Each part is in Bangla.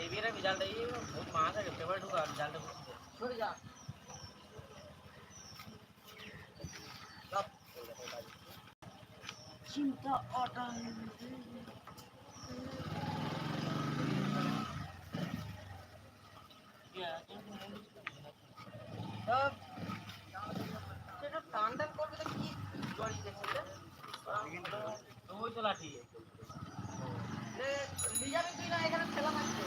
এই বিয়ের আমি জালটা এই বহুত মাছ আছে পেপার ঢুকা চিন্তা গেছে ওই তো লাঠি এখানে ঠেলা থাকছে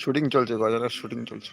শুটিং চলছে গজানের শুটিং চলছে।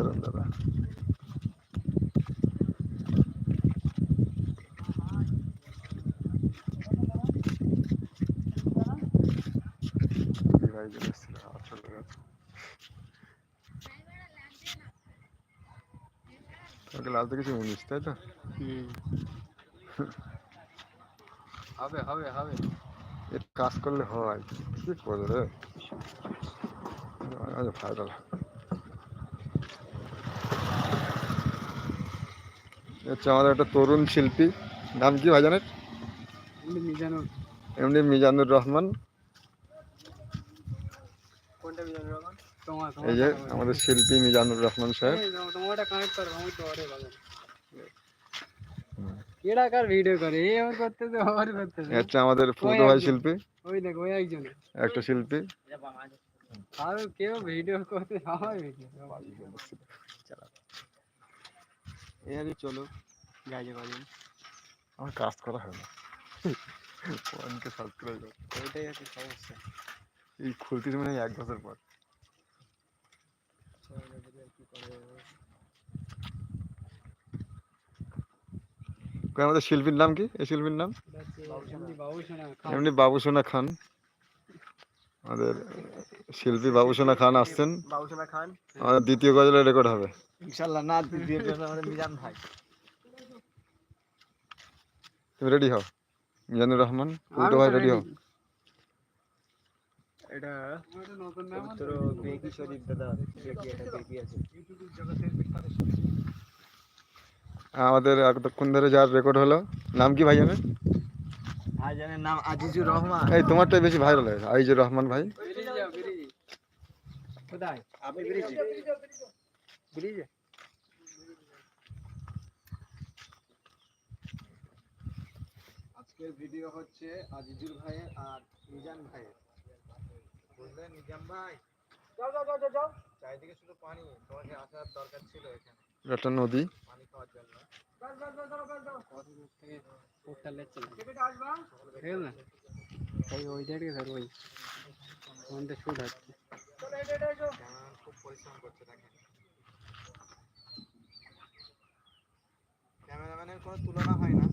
সরুন দাদা ভাই এসেছিল আবার চলে গেছে তোমাকে লাস্ট দেখেছি উনিশ তাই তো হবে হবে হবে এর কাজ করলে হয় কি করবে রে আচ্ছা ভাইরাল হচ্ছে আমাদের একটা তরুণ শিল্পী। নাম কি ভাইজানের? মিজানুর। এমনি মিজানুর রহমান। এই যে আমাদের শিল্পী মিজানুর রহমান সাহেব। কেডা কার ভিডিও করে এই আমার আমার আমাদের ফুটো ভাই শিল্পী। ওই দেখ ওই একজন। একটা শিল্পী। আর কেউ ভিডিও করতে আমার ভিডিও এই আমি চলো গাইজে কদিন আমার কাজ করা হয় না। ওয়ানকে সাবস্ক্রাইব ওইটাই হচ্ছে সমস্যা। এই খুলতিস মানে এক বছর পর। আমাদের শিল্পীর নাম কি? এই শিল্পীর নাম? এমনি বাবু বাবুসোনা খান। আমাদের শিল্পী বাবুসোনা খান আসছেন। বাবুসোনা খান। আমাদের দ্বিতীয় গজলের রেকর্ড হবে। ইনশাল্লাহ না দ্বিতীয় আমাদের মিজান ভাই। তুমি রেডি হও? মিজানুর রহমান উল্টো ভাই রেডি হও? এটা পবিত্র বেকি শরীফ দাদা বেকি এটা বেকি আছে। আমাদের এতক্ষণ ধরে যার রেকর্ড হলো? নাম কি ভাই জানেন? ভাইজানের নাম আজিজুর রহমান। এই তোমারটাই বেশি ভাইরাল হয়েছে আইজুর রহমান ভাই। কোথায়? আপনি ব্রিজে ব্রিজে আজকের ভিডিও হচ্ছে আজিজুর ভাইয়ের আর মিজান ভাইয়ের। বুঝলেন নিজাম ভাই? যাও যাও যাও যাও চারিদিকে শুধু পানি তোমাকে আসার দরকার ছিল এখানে। একটা নদী। পানি খাওয়ার জন্য। কত দূর থেকে পোস্টার লেচ্ছে ঠিক না? ওই ওই দিকে ধর ওই। শুট হচ্ছে। খুব পরিশ্রম করছে দেখেন ক্যামেরাম্যানের কোনো তুলনা হয় না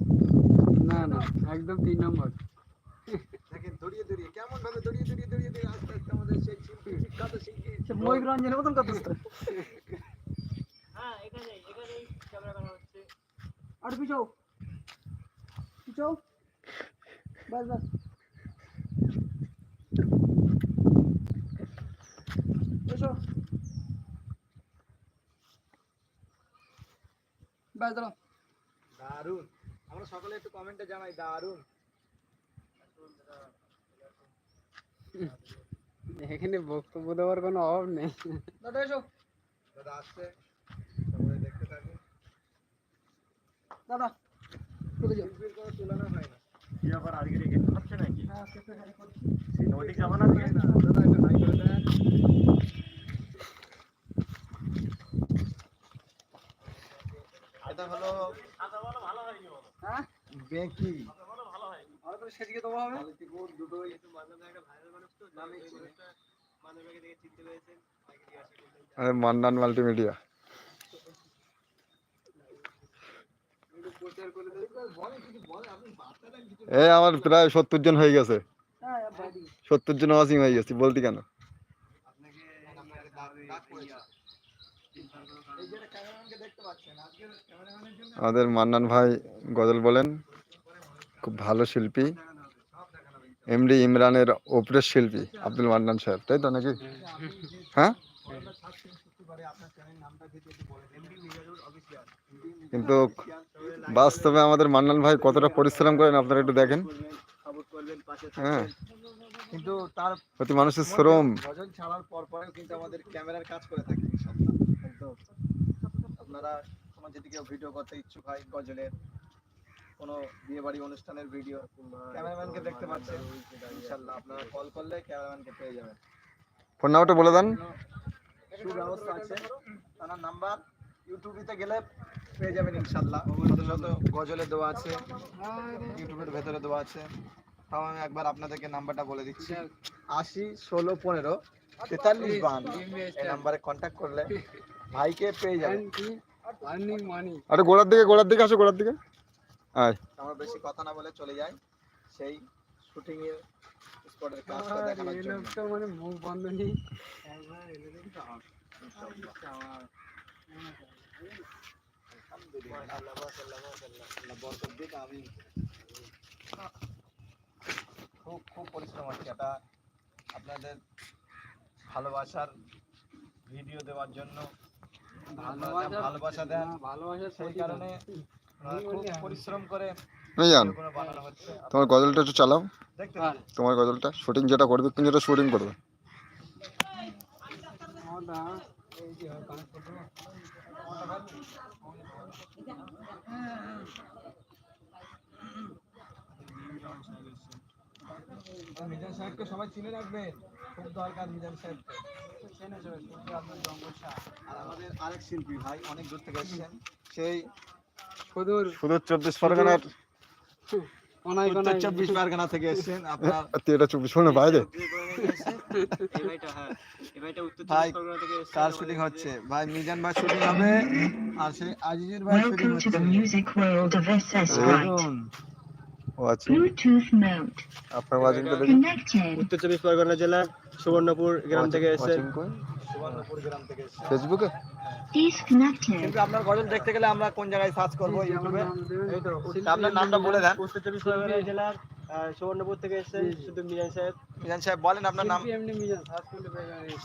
না না একদম তিন নম্বর। দেখেন দড়িয়ে দড়িয়ে কেমন ভাবে দড়িয়ে দড়িয়ে দড়িয়ে দড়িয়ে আস্তে আমাদের সেই শিল্পী বিখ্যাত শিল্পী ময়ূরঞ্জনের মতন কত হ্যাঁ এখানে ক্যামেরা হচ্ছে আর পিছাও। পিছাও। বাস বাস। এসো। বাস দাঁড়াও। দারুণ আমরা সকলে একটু কমেন্টে জানাই দারুণ এখানে বক্তব্য দেওয়ার কোনো অভাব নেই। দাদা এসো। দাদা আসছে। দেখতে থাকুন। দাদা কোথায় যাও। কোনো তুলনা হয় না। কি আবার আজকে রেখে হচ্ছে নাকি? হ্যাঁ করছি যাব না দাদা একটু করে দেন এটা হলো হ্যাঁ? বেকি। সেদিকে হবে। দুটোই মান্নান মাল্টিমিডিয়া। এই আমার প্রায় সত্তর জন হয়ে গেছে। হ্যাঁ, সত্তর জন ওয়াচিং হয়ে গেছে বলতি কেন? আমাদের মান্নান ভাই গজল বলেন। খুব ভালো শিল্পী। এমডি ইমরানের ওপরের শিল্পী আব্দুল মান্নান সাহেব তাই তো নাকি? হ্যাঁ? কিন্তু বাস্তবে আমাদের মান্নান ভাই কতটা পরিশ্রম করেন আপনারা একটু দেখেন। হ্যাঁ। কিন্তু তার প্রতি মানুষের শ্রম। ছাড়ার পর পরেও কিন্তু আমাদের ক্যামেরার কাজ করে থাকি আপনারা কোনো যদি কেউ ভিডিও করতে ইচ্ছুক হয় গজলের কোনো বিয়ে বাড়ি অনুষ্ঠানের ভিডিও ক্যামেরাম্যানকে দেখতে পাচ্ছেন। ইনশাআল্লাহ আপনারা কল করলে ক্যামেরাম্যানকে পেয়ে যাবেন। ফোন নাম্বারটা বলে দেন। সুব্যবস্থা আছে। তার নাম্বার ইউটিউবিতে গেলে পেয়ে যাবেন ইনশাআল্লাহ শত শত গজলে দেওয়া আছে ইউটিউবের ভেতরে দেওয়া আছে। তাও আমি একবার আপনাদেরকে নাম্বারটা বলে দিচ্ছি। আশি ষোলো পনেরো তেতাল্লিশ বাহান্ন। এই নাম্বারে কন্ট্যাক্ট করলে ভাইকে পেয়ে যাবেন আরে গোড়ার দিকে গোড়ার দিকে আসো গোড়ার দিকে। আয়। আমরা বেশি কথা না বলে চলে যাই। সেই শুটিং এর স্পটের কাজটা দেখানোর জন্য। মানে মুখ বন্ধ নেই। আলহামদুলিল্লাহ আল্লাহ মাশাআল্লাহ মাশাআল্লাহ বরকত দিক আমি এটা আপনাদের ভালোবাসার ভিডিও দেওয়ার জন্য ভালোবাসা দেন। সেই কারণে খুব পরিশ্রম করে মিজান ভিডিওগুলো বানানো হচ্ছে। তোমার গজলটা একটু চালাও। তোমার গজলটা শুটিং যেটা করবে তুমি যেটা শুটিং করবে। মিজান সাহেবকে সবাই চিনে রাখবেন। খুব দরকার মিজান সাহেবকে। আর আমাদের আরেক শিল্পী ভাই অনেক দূর থেকে এসেছেন। সেই সুদূর চব্বিশ পরগনার চব্বিশ পরগনা থেকে এসেছেন আপনার এটা চব্বিশ পরগনা বাইরে ভাই কার শুটিং হচ্ছে? ভাই মিজান ভাই শুটিং হবে আর সেই আজিজুর ভাই শুটিং হচ্ছে। আচ্ছা। আপনার ওয়াচিংটা উত্তর চব্বিশ পরগনা জেলার সুবর্ণপুর গ্রাম থেকে এসে ওয়াচিং সুবর্ণপুর গ্রাম থেকে ফেসবুকে কিন্তু আপনার গজল দেখতে গেলে আমরা কোন জায়গায় সার্চ করব ইউটিউবে আপনার নামটা বলে দেন। উত্তর চব্বিশ পরগনা জেলার সুবর্ণপুর থেকে এসেছেন শুধু মিজান সাহেব। মিজান সাহেব বলেন আপনার নাম।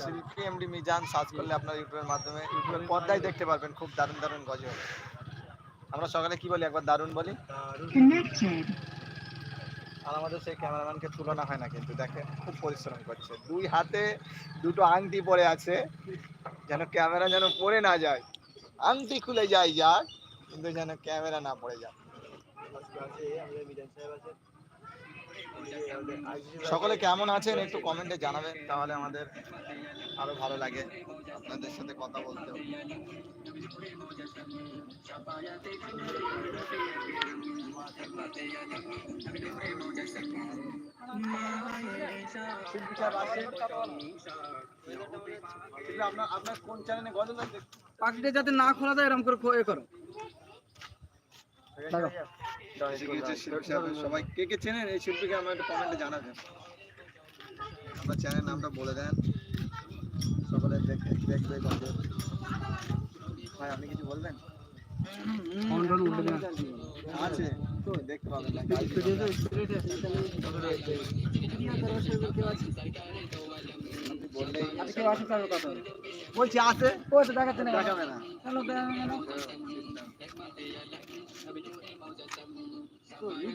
শিল্পী এমডি মিজান সার্চ করলে আপনার ইউটিউবের মাধ্যমে। ইউটিউবের পর্দায় দেখতে পারবেন খুব দারুণ দারুণ গজল। আমরা সকালে কি বলি একবার দারুণ বলি? Connected. আর আমাদের সেই ক্যামেরাম্যানকে তুলনা হয় না কিন্তু দেখেন খুব পরিশ্রম করছে। দুই হাতে দুটো আংটি পরে আছে, যেন ক্যামেরা যেন পড়ে না যায়। আংটি খুলে যায় যাক, কিন্তু যেন ক্যামেরা না পড়ে যায় সকলে কেমন আছেন একটু কমেন্টে জানাবেন তাহলে আমাদের আরও ভালো লাগে আপনাদের সাথে কথা বলতেও। আছে পাখিটা যাতে না খোলা যায় এরকম করে খো- এ করো। শিল্পী সবাই কে কে চেনেন এই শিল্পীকে আমার একটু কমেন্টে জানাবেন। আপনার চ্যানেল নামটা বলে দেন। সকলে দেখে দেখবে ভাই আপনি কিছু বলবেন। আছে দেখতে পাবেন না। বললেই। বলছি আছে তো দেখাচ্ছে না। দেখাবে না।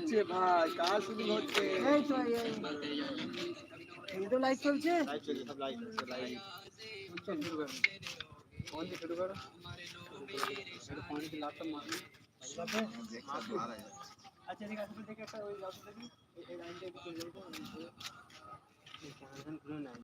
কেন দেখাবে না? তো লিখছে ভাই কার শুরু হচ্ছে এই তো এই- এই। এই তো লাইট চলছে লাইভ চলছে সব লাইভ চলছে লাইভ চল শুরু করো ফোন দিয়ে শুরু করো একটু ফোন দিয়ে ল্যাপটপ মারো দেখতে ভালো লাগে আচ্ছা ঠিক আছে দেখে একটা ওই লাস্ট দেখি এই লাইনটা একটু চলে যাবে